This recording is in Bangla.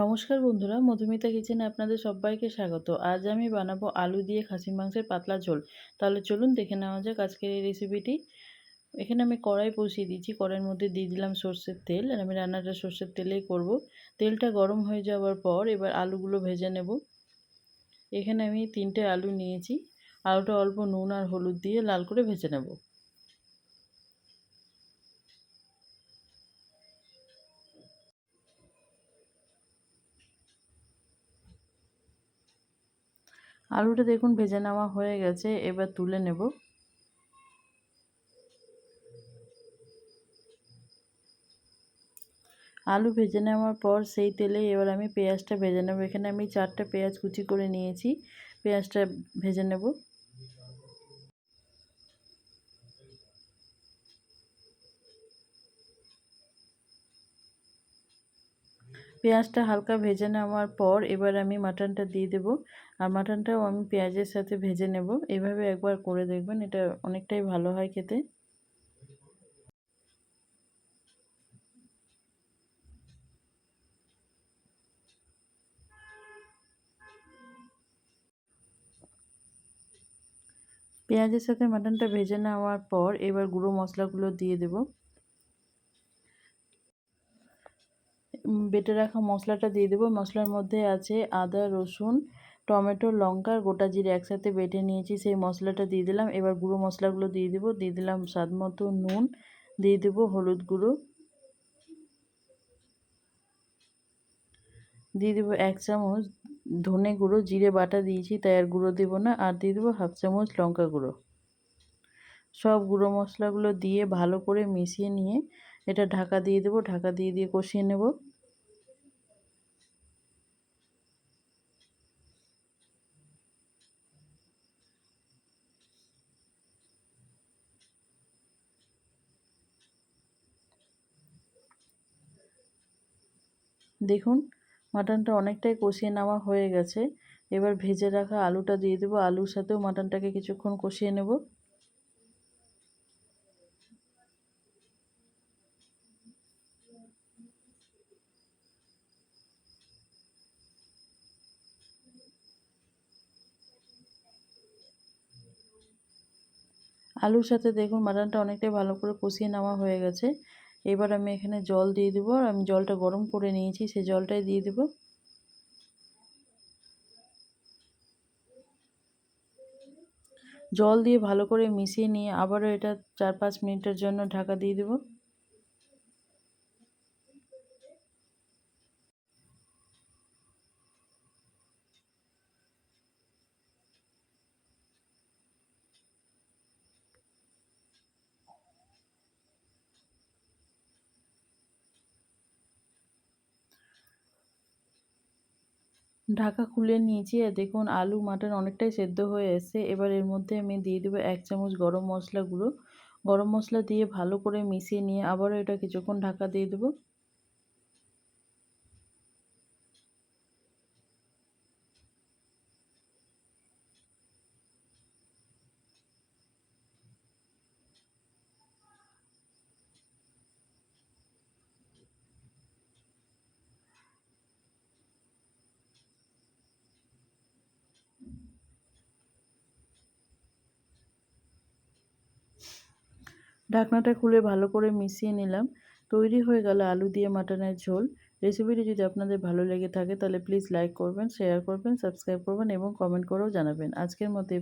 নমস্কার বন্ধুরা, মধুমিতা কিচেনে আপনাদের সবাইকে স্বাগত। আজ আমি বানাবো আলু দিয়ে খাসি মাংসের পাতলা ঝোল। তাহলে চলুন দেখে নেওয়া যাক আজকের এই রেসিপিটি এখানে আমি কড়াই বসিয়ে দিয়েছি, কড়াইয়ের মধ্যে দিয়ে দিলাম সর্ষের তেল আর আমি রান্নাটা সর্ষের তেলেই করব। তেলটা গরম হয়ে যাওয়ার পর এবার আলুগুলো ভেজে নেব। এখানে আমি তিনটে আলু নিয়েছি, আলুটা অল্প নুন আর হলুদ দিয়ে লাল করে ভেজে নেব। আলুটা দেখুন ভেজে নেওয়া হয়ে গেছে, এবার তুলে নেব। আলু ভেজে নেওয়ার পর সেই তেলে এবার আমি পেঁয়াজটা ভেজে নেব। এখানে আমি চারটা পেঁয়াজ কুচি করে নিয়েছি, পেঁয়াজটা ভেজে নেব। পেঁয়াজটা হালকা ভেজে নেওয়ার পর এবার আমি মাটনটা দিয়ে দেব। আর মাটনটাও আমি পেঁয়াজের সাথে ভেজে নেব। এভাবে একবার করে দেখবেন, এটা অনেকটাই ভালো হয় খেতে। পেঁয়াজের সাথে মাটনটা ভেজে নেওয়ার পর এবার গুঁড়ো মশলাগুলো দিয়ে দেবো। বেটে রাখা মশলাটা দিয়ে দেবো। মশলার মধ্যে আছে আদা, রসুন, টমেটো, লঙ্কা, গোটা জিরে একসাথে বেটে নিয়েছি। সেই মশলাটা দিয়ে দিলাম। এবার গুঁড়ো মশলাগুলো দিয়ে দেবো। দিয়ে দিলাম স্বাদ মতো নুন। দিয়ে দেবো হলুদ গুঁড়ো। দিয়ে দেবো এক চামচ ধনে গুঁড়ো। জিরে বাটা দিয়েছি, তাই আর গুঁড়ো দেবো না। আর দিয়ে দেবো হাফ চামচ লঙ্কা গুঁড়ো। সব গুঁড়ো মশলাগুলো দিয়ে ভালো করে মিশিয়ে নিয়ে এটা ঢাকা দিয়ে দেবো। ঢাকা দিয়ে দিয়ে কষিয়ে নেব। দেখুন, মাটনটা অনেকটাই কষিয়ে নেওয়া হয়ে গেছে। এবার ভেজে রাখা আলুটা দিয়ে দেবো। আলুর সাথেও মাটনটাকে কিছুক্ষণ কষিয়ে নেব। আলুর সাথে দেখুন, মাটনটা অনেকটাই ভালো করে কষিয়ে নেওয়া হয়ে গেছে। এবার আমি এখানে জল দিয়ে দেবো আর আমি জলটা গরম করে নিয়েছি সেই জলটাই দিয়ে দেবো। জল দিয়ে ভালো করে মিশিয়ে নিয়ে আবারও এটা চার পাঁচ মিনিটের জন্য ঢাকা দিয়ে দেবো। ঢাকা খুলে নিয়েছি। আর দেখুন, আলু, মাটন অনেকটাই সেদ্ধ হয়ে এসে এবার এর মধ্যে আমি দিয়ে দেবো এক চামচ গরম মশলা গুঁড়ো। গরম মশলা দিয়ে ভালো করে মিশিয়ে নিয়ে আবারও এটা কিছুক্ষণ ঢাকা দিয়ে দেবো। ঢাকনাটা খুলে ভালো করে মিশিয়ে নিলাম। তৈরি হয়ে গেল আলু দিয়ে মাটনের ঝোল। রেসিপিটি যদি আপনাদের ভালো লেগে থাকে তাহলে প্লিজ লাইক করবেন, শেয়ার করবেন, সাবস্ক্রাইব করবেন এবং কমেন্ট করেও জানাবেন। আজকের মধ্যে